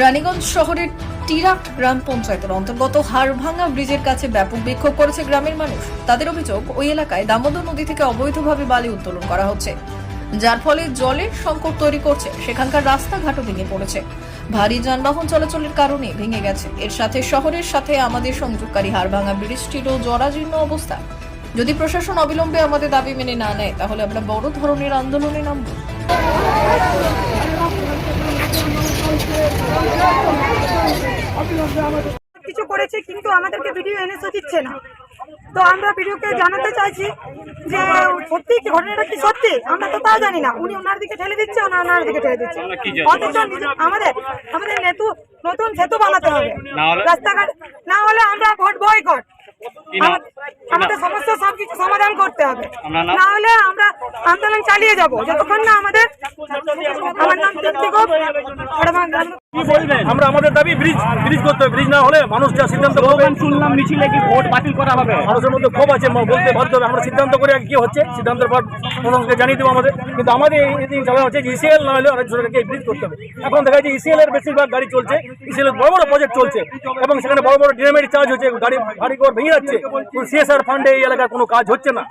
রানীগঞ্জ শহরের টিরাট গ্রাম পঞ্চায়েতের অন্তর্গত হাড়ভাঙ্গা ব্রিজের কাছে ব্যাপক বিক্ষোভ করেছে গ্রামের মানুষ। তাদের অভিযোগ, ওই এলাকায় দামোদর নদী থেকে অবৈধভাবে বালি উত্তোলন করা হচ্ছে। যার ফলে জলের সংকট তৈরি করছে। সেখানকার রাস্তাঘাটও ভেঙে পড়েছে। ভারী যানবাহন চলাচলের কারণে ভেঙে গেছে। এর সাথে শহরের সাথে আমাদের সংযোগকারী হাড়ভাঙ্গা ব্রিজটিরও জরাজীর্ণ অবস্থা। যদি প্রশাসন অবিলম্বে আমাদের দাবি মেনে না নেয়, তাহলে আমরা বড় ধরনের আন্দোলনে নামব। কিছু করেছে কিন্তু আমাদেরকে ভিডিও এনেসও দিচ্ছে না। তো আমরা ভিডিওকে জানাতে চাইছি যে সত্যি কি ঘটনাটা কি সত্যি? আমরা তো তাও জানি না। উনি ওনার দিকে ঠেলে দিচ্ছে ওনার ওনার দিকে ঠেলে দিচ্ছে। অথচ আমাদের আমাদের নেতু নতুন সেতু বানাতে হবে। রাস্তাঘাট না হলে আমরা ভোট বয়কট। আমাদের সমস্যা সবকিছু সমাধান করতে হবে। না হলে আমরা আন্দোলন চালিয়ে যাব। যতক্ষণ না আমাদের আমার নাম তৃপ্তি গোপ আমরা আমাদের দাবি ব্রিজ ব্রিজ করতে হবে। ব্রিজ না হলে মানুষ যা সিদ্ধান্ত শুনলাম মিছিলে কি ভোট বাতিল করা হবে? মানুষের মধ্যে ক্ষোভ আছে বলতে বাধ্য হবে। আমরা সিদ্ধান্ত করে কি হচ্ছে সিদ্ধান্তের পর প্রশাসনকে জানিয়ে দেবো আমাদের। কিন্তু আমাদের এই দিন হচ্ছে যে ইসিএল না হলে অনেক সরকারকে এই ব্রিজ করতে হবে। এখন দেখা যাচ্ছে ইসিএল এর বেশিরভাগ গাড়ি চলছে। ইসিএল এর বড় বড় প্রজেক্ট চলছে। এবং সেখানে বড় বড় ডিনামের চার্জ হচ্ছে গাড়ি গাড়ি ঘর ভেঙে যাচ্ছে। সিএসআর ফান্ডে এই এলাকার কোনো কাজ হচ্ছে না।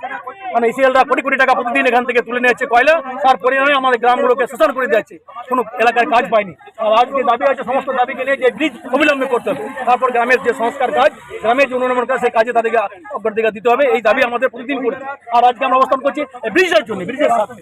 মানে ইসিএলরা কোটি কোটি টাকা প্রতিদিন এখান থেকে তুলে নিয়েছে কয়লা, তার পরিণামে আমাদের গ্রামগুলোকে শোষণ করে দিয়েছে। কোনো এলাকার কাজ পায়নি। আর আজকে দাবি আছে, সমস্ত দাবিকে নিয়ে যে ব্রিজ অবিলম্বে করতে হবে। তারপর গ্রামের যে সংস্কার কাজ, গ্রামের যে উন্নয়ন কাজ, সেই কাজে তাদেরকে অগ্রাধিকার দিতে হবে। এই দাবি আমাদের প্রতিদিন করছে। আর আজকে আমরা অবস্থান করছি ব্রিজের জন্য, ব্রিজের সাথে।